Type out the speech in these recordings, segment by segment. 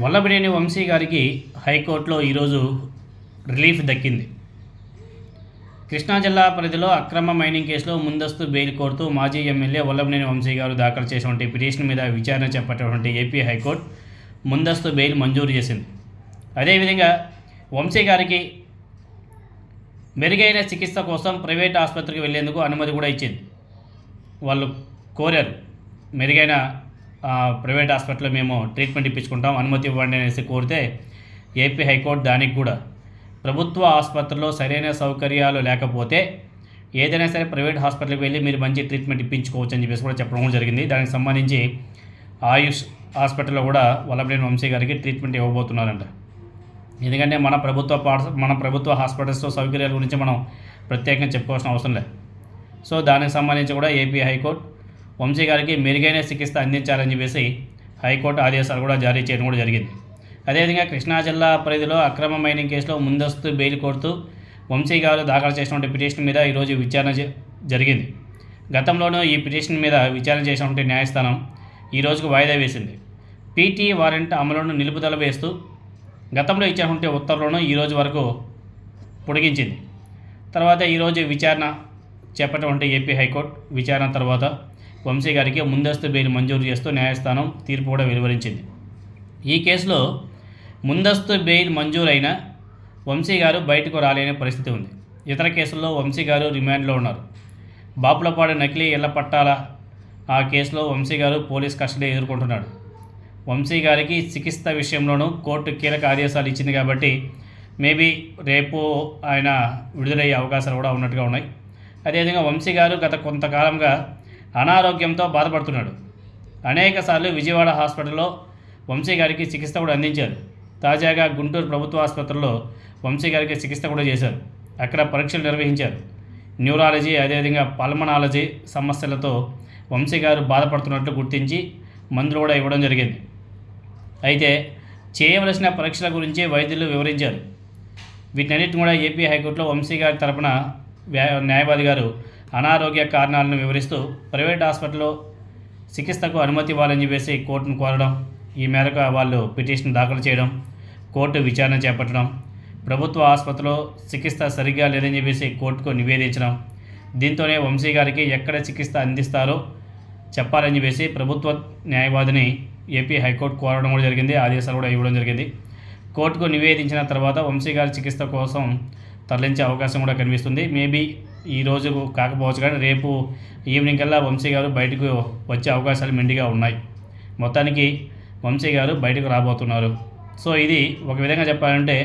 వల్లభనేని వంశీ గారికి హైకోర్టులో ఈరోజు రిలీఫ్ దక్కింది. కృష్ణా జిల్లా పరిధిలో అక్రమ మైనింగ్ కేసులో ముందస్తు బెయిల్ కోరుతూ మాజీ ఎమ్మెల్యే వల్లభనేని వంశీ గారు దాఖలు చేసినటువంటి పిటిషన్ మీద విచారణ చేపట్టినటువంటి ఏపీ హైకోర్టు ముందస్తు బెయిల్ మంజూరు చేసింది. అదేవిధంగా వంశీ గారికి మెరుగైన చికిత్స కోసం ప్రైవేట్ ఆసుపత్రికి వెళ్ళేందుకు అనుమతి కూడా ఇచ్చింది. వాళ్ళు కోరారు. మెరుగైన ప్రైవేట్ హాస్పిటల్లో మేము ట్రీట్మెంట్ ఇప్పించుకుంటాం. అనుమతి ఇవ్వండి అనేసి కోరితే ఏపీ హైకోర్టు దానికి కూడా ప్రభుత్వ ఆసుపత్రిలో సరైన సౌకర్యాలు లేకపోతే ఏదైనా సరే ప్రైవేట్ హాస్పిటల్కి వెళ్ళి మీరు మంచి ట్రీట్మెంట్ ఇప్పించుకోవచ్చు అని చెప్పేసి కూడా చెప్పడం కూడా జరిగింది. దానికి సంబంధించి ఆయుష్ హాస్పిటల్లో కూడా వల్లభనేని వంశీ గారికి ట్రీట్మెంట్ ఇవ్వబోతున్నారంట. ఎందుకంటే మన ప్రభుత్వ పాఠ మన ప్రభుత్వ హాస్పిటల్స్లో సౌకర్యాల గురించి మనం ప్రత్యేకంగా చెప్పుకోవాల్సిన అవసరం లేదు. సో దానికి సంబంధించి కూడా ఏపీ హైకోర్టు వంశీ గారికి మెరుగైన చికిత్స అందించాలని చెప్పేసి హైకోర్టు ఆదేశాలు కూడా జారీ చేయడం కూడా జరిగింది. అదేవిధంగా కృష్ణా జిల్లా పరిధిలో అక్రమ మైనింగ్ కేసులో ముందస్తు బెయిల్ కోరుతూ వంశీ గారు దాఖలు చేసినటువంటి పిటిషన్ మీద ఈరోజు విచారణ జరిగింది. గతంలోనూ ఈ పిటిషన్ మీద విచారణ చేసినటువంటి న్యాయస్థానం ఈ రోజుకు వాయిదా వేసింది. పీటీ వారెంట్ అమలును నిలుపుదల వేస్తూ గతంలో ఇచ్చినటువంటి ఉత్తర్వులను ఈరోజు వరకు పొడిగించింది. తర్వాత ఈరోజు విచారణ చేపట్టినటువంటి ఏపీ హైకోర్టు విచారణ తర్వాత వంశీ గారికి ముందస్తు బెయిల్ మంజూరు చేస్తూ న్యాయస్థానం తీర్పు కూడా వెలువరించింది. ఈ కేసులో ముందస్తు బెయిల్ మంజూరైన వంశీ గారు బయటకు రాలేని పరిస్థితి ఉంది. ఇతర కేసుల్లో వంశీ గారు రిమాండ్లో ఉన్నారు. బాపులపాడు నకిలీ ఇళ్ళ పట్టాల ఆ కేసులో వంశీ గారు పోలీస్ కస్టడీ ఎదుర్కొంటున్నాడు. వంశీ గారికి చికిత్స విషయంలోనూ కోర్టు కీలక ఆదేశాలు ఇచ్చింది కాబట్టి మేబీ రేపు ఆయన విడుదలయ్యే అవకాశాలు కూడా ఉన్నట్టుగా ఉన్నాయి. అదేవిధంగా వంశీ గారు గత కొంతకాలంగా అనారోగ్యంతో బాధపడుతున్నాడు. అనేకసార్లు విజయవాడ హాస్పిటల్లో వంశీ గారికి చికిత్స కూడా అందించారు. తాజాగా గుంటూరు ప్రభుత్వ ఆసుపత్రిలో వంశీ గారికి చికిత్స కూడా చేశారు. అక్కడ పరీక్షలు నిర్వహించారు. న్యూరాలజీ అదేవిధంగా పల్మనాలజీ సమస్యలతో వంశీ గారు బాధపడుతున్నట్లు గుర్తించి మందులు కూడా ఇవ్వడం జరిగింది. అయితే చేయవలసిన పరీక్షల గురించి వైద్యులు వివరించారు. వీటన్నిటిని కూడా ఏపీ హైకోర్టులో వంశీ గారి తరపున న్యాయవాది గారు అనారోగ్య కారణాలను వివరిస్తూ ప్రైవేట్ హాస్పిటల్లో చికిత్సకు అనుమతి ఇవ్వాలని చెప్పేసి కోర్టును కోరడం ఈ మేరకు వాళ్ళు పిటిషన్ దాఖలు చేయడం కోర్టు విచారణ చేపట్టడం ప్రభుత్వ ఆసుపత్రిలో చికిత్స సరిగ్గా లేదని చెప్పేసి కోర్టుకు నివేదించడం దీంతోనే వంశీ గారికి ఎక్కడ చికిత్స అందిస్తారో చెప్పాలని చెప్పేసి ప్రభుత్వ న్యాయవాదిని ఏపీ హైకోర్టు కోరడం కూడా జరిగింది ఆదేశాలు కూడా ఇవ్వడం జరిగింది. కోర్టుకు నివేదించిన తర్వాత వంశీ గారి చికిత్స కోసం తరలించే అవకాశం కూడా కనిపిస్తుంది. మేబీ ఈ రోజు కాకపోవచ్చు కానీ రేపు ఈవినింగ్ కల్లా వంశీ గారు బయటకు వచ్చే అవకాశాలు మెండిగా ఉన్నాయి. మొత్తానికి వంశీ గారు బయటకు రాబోతున్నారు. సో ఇది ఒక విధంగా చెప్పాలంటే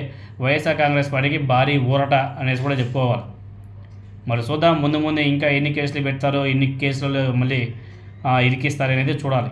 వైఎస్ఆర్ కాంగ్రెస్ పార్టీకి భారీ ఊరట అనేసి కూడా చెప్పుకోవాలి. మరి చూద్దాం ముందు ముందు ఇంకా ఎన్ని కేసులు పెడతారో ఎన్ని కేసులు మళ్ళీ ఇరికిస్తారనేది చూడాలి.